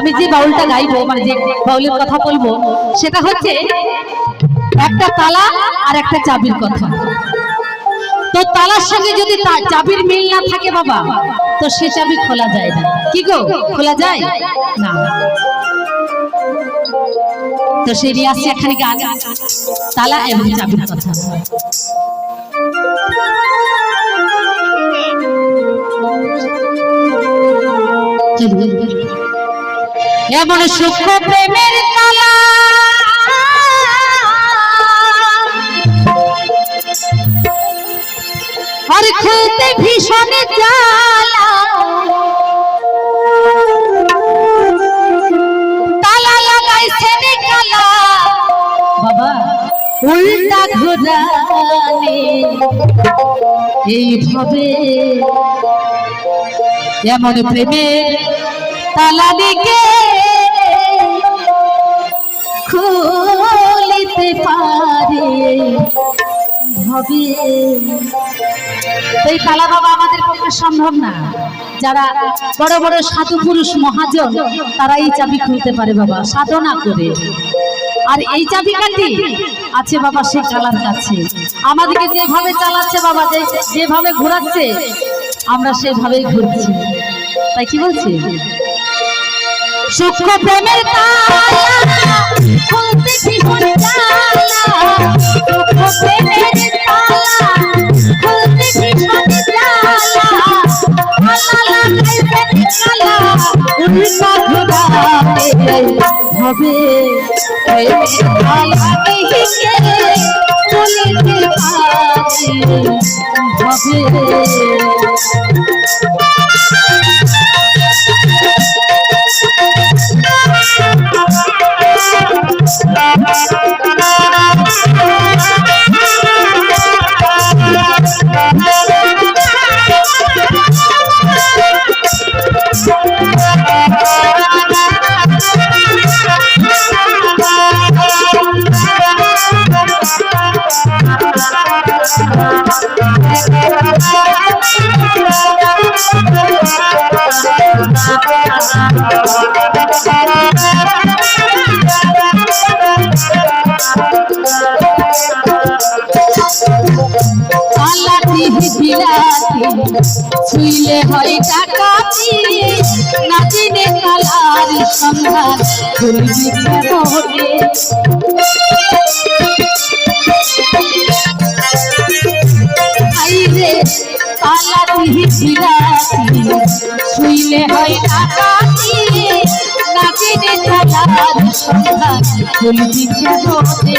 আমি যে বাউলটা গাইবো মানে যে বাউলের কথা বলব, সেটা হচ্ছে একটা তালা আর একটা চাবির কথা। তো তালার সঙ্গে যদি চাবির মিল না থাকে বাবা, তো সে চাবি খোলা যায় না। কি গো, খোলা যায়? না। তো সে আসছে এখানে গান তালা এবং চাবির কথা। এমন সূক্ষ্ম প্রেমের আর খুলতে ভীষণ উল্টা ঘোরালে এইভাবে এমন প্রেমের তালা দিকে খুলিতে পারে ভবে। এই তালা বাবা আমাদের পক্ষে সম্ভব না। যারা বড় বড় সাধু পুরুষ মহাজন, তারা এই চাবি খুলতে পারে বাবা, সাধনা করে। আর এই চাবিকাঠি আছে বাবা সে কালার কাছে। আমাদেরকে যেভাবে চালাচ্ছে বাবা যেভাবে ঘোরাচ্ছে, আমরা সেভাবেই ঘুরছি। তাই কি বলছি? সূক্ষ্ম প্রেমের তালা খুলতে ভীষণ জ্বালা সূক্ষ্ম প্রেমের তালা খুলতে ভীষণ জ্বালা তালা লাগাইছে কালা উল্টা ঘোরাতে হবে প্রেমের তালা দেখিকে চলিতে পারে হবে বিলাতি ছুইলে হয় ডাকাতি নাচিনে কালার সন্ধান। খুলবি কেমনে আইরে পালাটি বিলাতি হয় কেমনে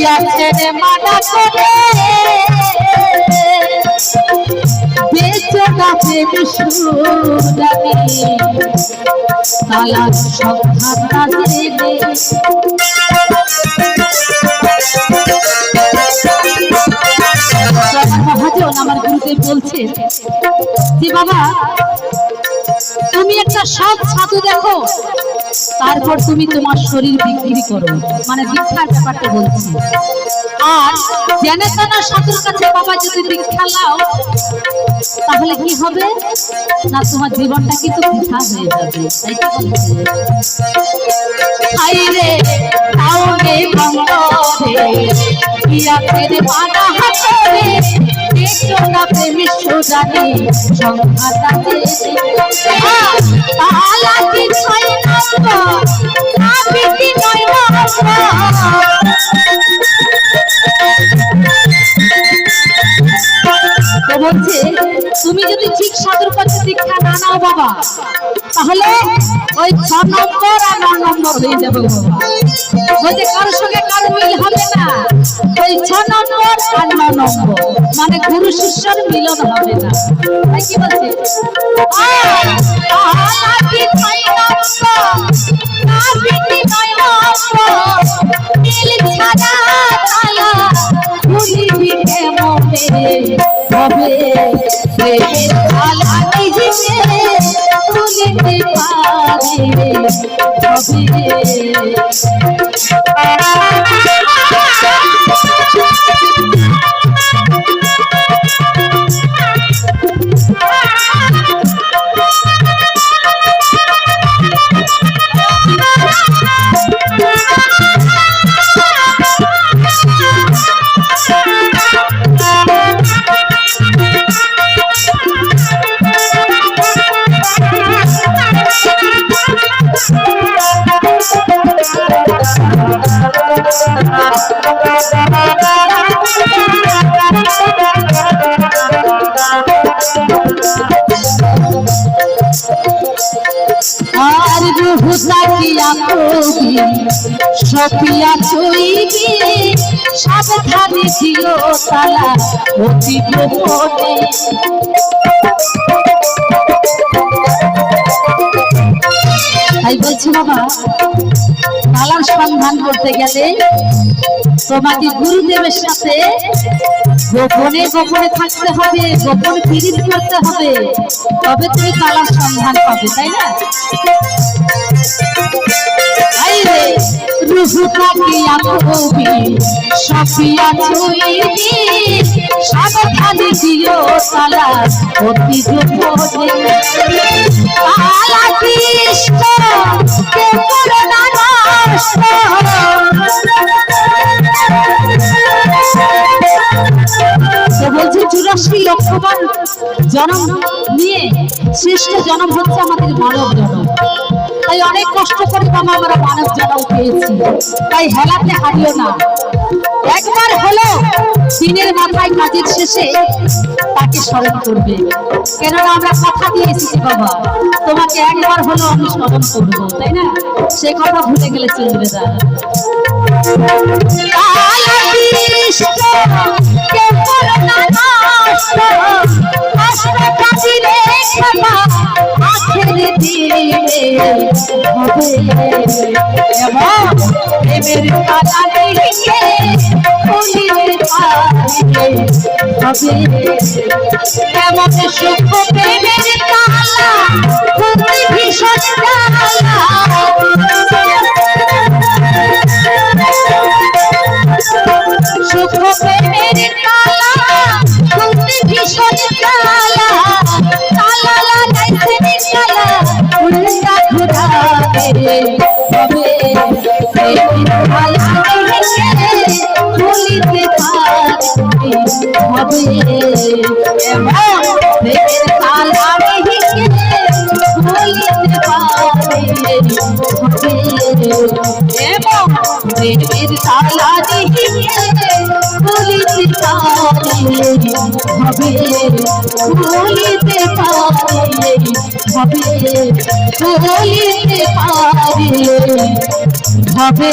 গিয়াছেন মানা করে। তালার সন্ধান দেবে। আমার গুরুদেব বলছেন যে বাবা তুমি একটা সৎ সাধু দেখো। তারপর তুমি তোমার শরীর বিক্রি করো। মানে দীক্ষার ব্যাপারটা বলছি। আর জেনে তেনা সাধুর কাছে বাবা যদি দীক্ষা লাও তাহলে কি হবে? না, তোমার জীবনটা কিন্তু বৃথা হয়ে যাবে, তাই হাইরে তাওনে বন্দরে পিয়াতের পানা হাতরে দেখো না প্রেমী সুজানি সংঘাতাতে তালা কি ছয় নম্বর না বিটি নয় তো বলছে, তুমি যদি ঠিক সাধুর পথে দীক্ষা না নাও বাবা, তাহলে ওই ছ নম্বর আর ন নম্বর হয়ে যাবে বলছে, কারোর সঙ্গে কারও মিল হবে না। ওই ছ নম্বর আর ন নম্বর। মানে গুরু শিষ্যর মিলন হবে না। কি বলছে? হবে প্রেমের তালা নিজে ভুলিতে পারে সপিয়া চইবি সাবধানে অতি তাই বলছি বাবা তালার সন্ধান করতে গেলে তোমাকে গুরুদেবের সাথে গোপনে গোপনে থাকতে হবে, গোপন পীড়িত করতে হবে। তবে তুমি তালার সন্ধান পাবে, তাই না? তাকিয়া কবি সফিয়া চুইবি সাবধানে দিও বলছে, চুরাশি লক্ষবার জন্ম নিয়ে শ্রেষ্ঠ জন্ম হচ্ছে আমাদের মানব জন্ম। তাই অনেক কষ্ট করে বাবা আমরা মানব জন্ম পেয়েছি। তাই হেলাতে হারিও না। একবার হলো দিনের মাথায় কাজের শেষে তাকে স্মরণ করবে। কেননা আমরা কথা দিয়ে এসেছি বাবা, তোমাকে একবার হলো আমি স্মরণ করব। তাই না? সে কথা ভুলে গেলে চলবে না। কেমন সুখ প্রেমের তালা খুবই ভীষণ জ্বালা সুখ প্রেমের তালা ভেঙে ভুলিতে হবে।